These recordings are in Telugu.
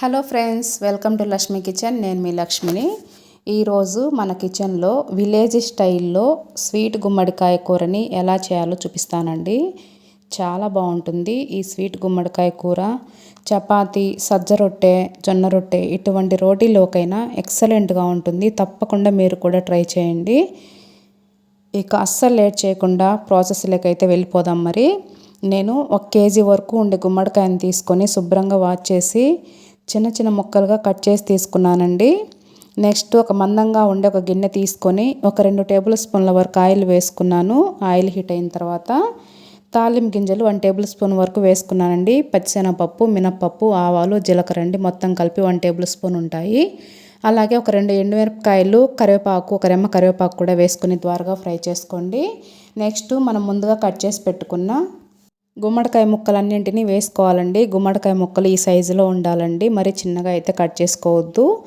Hello friends welcome to Lakshmi kitchen. నేను మీ లక్ష్మిని. ఈరోజు మన కిచెన్లో విలేజ్ స్టైల్లో స్వీట్ గుమ్మడికాయ కూరని ఎలా చేయాలో చూపిస్తానండి. చాలా బాగుంటుంది ఈ స్వీట్ గుమ్మడికాయ కూర. చపాతి సజ్జ రొట్టె జొన్న రొట్టె ఇటువంటి రోటీలోకైనా ఎక్సలెంట్గా ఉంటుంది. తప్పకుండా మీరు కూడా ట్రై చేయండి. ఇక అస్సలు లేట్ చేయకుండా ప్రాసెస్లోకి అయితే వెళ్ళిపోదాం మరి. నేను ఒక కేజీ వరకు ఉండే గుమ్మడికాయని తీసుకొని శుభ్రంగా వాష్ చేసి చిన్న చిన్న ముక్కలుగా కట్ చేసి తీసుకున్నానండి. నెక్స్ట్ ఒక మందంగా ఉండే ఒక గిన్నె తీసుకొని ఒక రెండు టేబుల్ స్పూన్ల వరకు ఆయిల్ వేసుకున్నాను. ఆయిల్ హీట్ అయిన తర్వాత తాలిం గింజలు వన్ టేబుల్ స్పూన్ వరకు వేసుకున్నానండి. పచ్చిశనగపప్పు మినప్పప్పు ఆవాలు జీలకర్ర అండి మొత్తం కలిపి వన్ టేబుల్ స్పూన్ ఉంటాయి. అలాగే ఒక రెండు ఎండుమిరపకాయలు కరివేపాకు ఒక రెమ్మ కరివేపాకు కూడా వేసుకుని ద్వారగా ఫ్రై చేసుకోండి. నెక్స్ట్ మనం ముందుగా కట్ చేసి పెట్టుకున్న గుమ్మడికాయ ముక్కలన్నింటినీ వేసుకోవాలండి. గుమ్మడికాయ ముక్కలు ఈ సైజులో ఉండాలండి. మరి చిన్నగా అయితే కట్ చేసుకోవద్దు.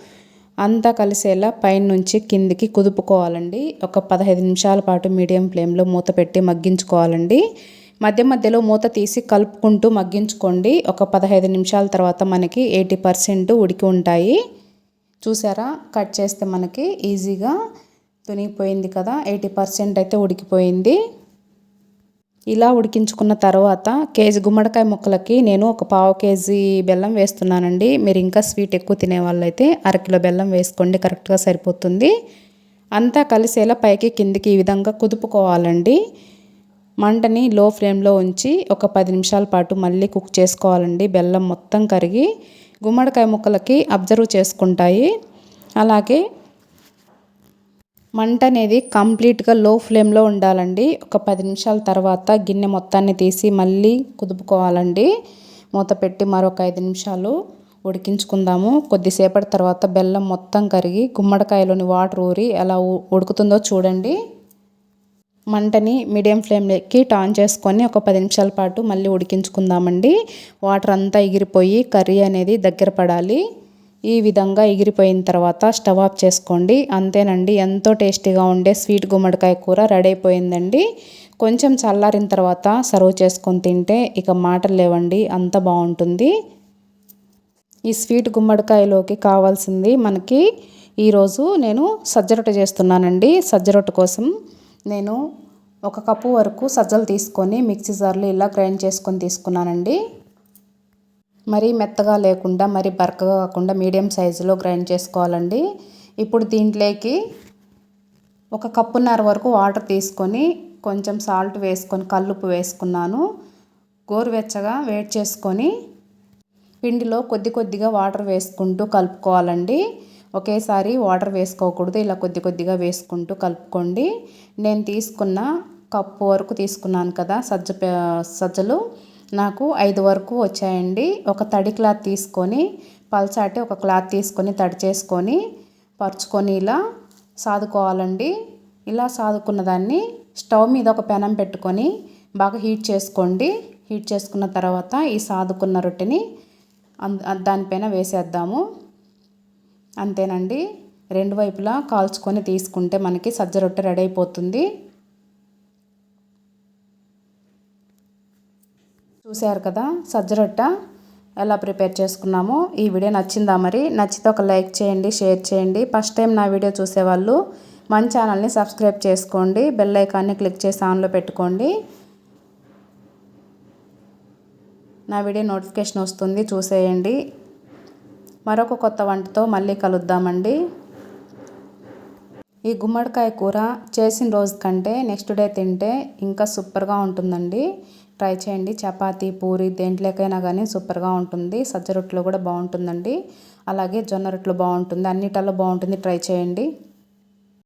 అంతా కలిసేలా పైన నుంచి కిందికి కుదుపుకోవాలండి. ఒక పదహైదు నిమిషాల పాటు మీడియం ఫ్లేమ్లో మూత పెట్టి మగ్గించుకోవాలండి. మధ్య మధ్యలో మూత తీసి కలుపుకుంటూ మగ్గించుకోండి. ఒక పదహైదు నిమిషాల తర్వాత మనకి ఎయిటీ పర్సెంట్ ఉడికి ఉంటాయి. చూసారా? కట్ చేస్తే మనకి ఈజీగా తునిగిపోయింది కదా. ఎయిటీ పర్సెంట్ అయితే ఉడికిపోయింది. ఇలా ఉడికించుకున్న తర్వాత కేజీ గుమ్మడికాయ ముక్కలకి నేను ఒక పావు కేజీ బెల్లం వేస్తున్నానండి. మీరు ఇంకా స్వీట్ ఎక్కువ తినే వాళ్ళైతే అరకిలో బెల్లం వేసుకోండి కరెక్ట్గా సరిపోతుంది. అంతా కలిసేలా పైకి కిందికి ఈ విధంగా కుదుపుకోవాలండి. మంటని లో ఫ్లేమ్లో ఉంచి ఒక పది నిమిషాల పాటు మళ్ళీ కుక్ చేసుకోవాలండి. బెల్లం మొత్తం కరిగి గుమ్మడికాయ ముక్కలకి అబ్జర్వ్ చేసుకుంటాయి. అలాగే మంట అనేది కంప్లీట్గా లో ఫ్లేమ్లో ఉండాలండి. ఒక పది నిమిషాల తర్వాత గిన్నె మొత్తాన్ని తీసి మళ్ళీ కుదుపుకోవాలండి. మూత పెట్టి మరొక ఐదు నిమిషాలు ఉడికించుకుందాము. కొద్దిసేపటి తర్వాత బెల్లం మొత్తం కరిగి గుమ్మడికాయలోని వాటర్ ఊరి ఎలా ఉడుకుతుందో చూడండి. మంటని మీడియం ఫ్లేమ్లోకి టాన్ చేసుకొని ఒక పది నిమిషాల పాటు మళ్ళీ ఉడికించుకుందామండి. వాటర్ అంతా ఎగిరిపోయి కర్రీ అనేది దగ్గర పడాలి. ఈ విధంగా ఎగిరిపోయిన తర్వాత స్టవ్ ఆఫ్ చేసుకోండి. అంతేనండి ఎంతో టేస్టీగా ఉండే స్వీట్ గుమ్మడికాయ కూర రెడీ అయిపోయిందండి. కొంచెం చల్లారిన తర్వాత సర్వ్ చేసుకొని తింటే ఇక మాటలు లేవండి అంత బాగుంటుంది. ఈ స్వీట్ గుమ్మడికాయలోకి కావాల్సింది మనకి ఈరోజు నేను సజ్జరొట్ట చేస్తున్నానండి. సజ్జరొట్ట కోసం నేను ఒక కప్పు వరకు సజ్జలు తీసుకొని మిక్సీ జార్లో ఇలా గ్రైండ్ చేసుకొని తీసుకున్నానండి. మరీ మెత్తగా లేకుండా మరీ బరకగా కాకుండా మీడియం సైజులో గ్రైండ్ చేసుకోవాలండి. ఇప్పుడు దీంట్లోకి ఒక కప్పున్నర వరకు వాటర్ తీసుకొని కొంచెం సాల్ట్ వేసుకొని కల్లుప్పు వేసుకున్నాను. గోరువెచ్చగా వేడి చేసుకొని పిండిలో కొద్ది కొద్దిగా వాటర్ వేసుకుంటూ కలుపుకోవాలండి. ఒకేసారి వాటర్ వేసుకోకూడదు ఇలా కొద్ది కొద్దిగా వేసుకుంటూ కలుపుకోండి. నేను తీసుకున్న కప్పు వరకు తీసుకున్నాను కదా సజ్జ సజ్జలు. నాకు ఐదు వరకు వచ్చాయండి. ఒక తడి క్లాత్ తీసుకొని పల్చాటి ఒక క్లాత్ తీసుకొని తడి చేసుకొని పరుచుకొని ఇలా సాదుకోవాలండి. ఇలా సాదుకున్న దాన్ని స్టవ్ మీద ఒక పెనం పెట్టుకొని బాగా హీట్ చేసుకోండి. హీట్ చేసుకున్న తర్వాత ఈ సాదుకున్న రొట్టెని దానిపైన వేసేద్దాము. అంతేనండి. రెండు వైపులా కాల్చుకొని తీసుకుంటే మనకి సజ్జ రొట్టె రెడీ అయిపోతుంది. చూశారు కదా సజ్జరొట్ట. ఎలా ప్రిపేర్ చేసుకున్నామో ఈ వీడియో నచ్చిందా మరి? నచ్చితే ఒక లైక్ చేయండి షేర్ చేయండి. ఫస్ట్ టైం నా వీడియో చూసేవాళ్ళు మన ఛానల్ని సబ్స్క్రైబ్ చేసుకోండి. బెల్ ఐకాన్ని క్లిక్ చేసి ఆన్లో పెట్టుకోండి. నా వీడియో నోటిఫికేషన్ వస్తుంది చూసేయండి. మరొక కొత్త వంటతో మళ్ళీ కలుద్దామండి. ఈ గుమ్మడికాయ కూర చేసిన రోజు కంటే నెక్స్ట్ డే తింటే ఇంకా సూపర్గా ఉంటుందండి. ట్రై చేయండి. చపాతీ పూరి దేంట్లోకైనా కానీ సూపర్గా ఉంటుంది. సజ్జ రొట్టెలో కూడా బాగుంటుందండి. అలాగే జొన్న రొట్టెలు బాగుంటుంది. అన్నిటిలో బాగుంటుంది. ట్రై చేయండి.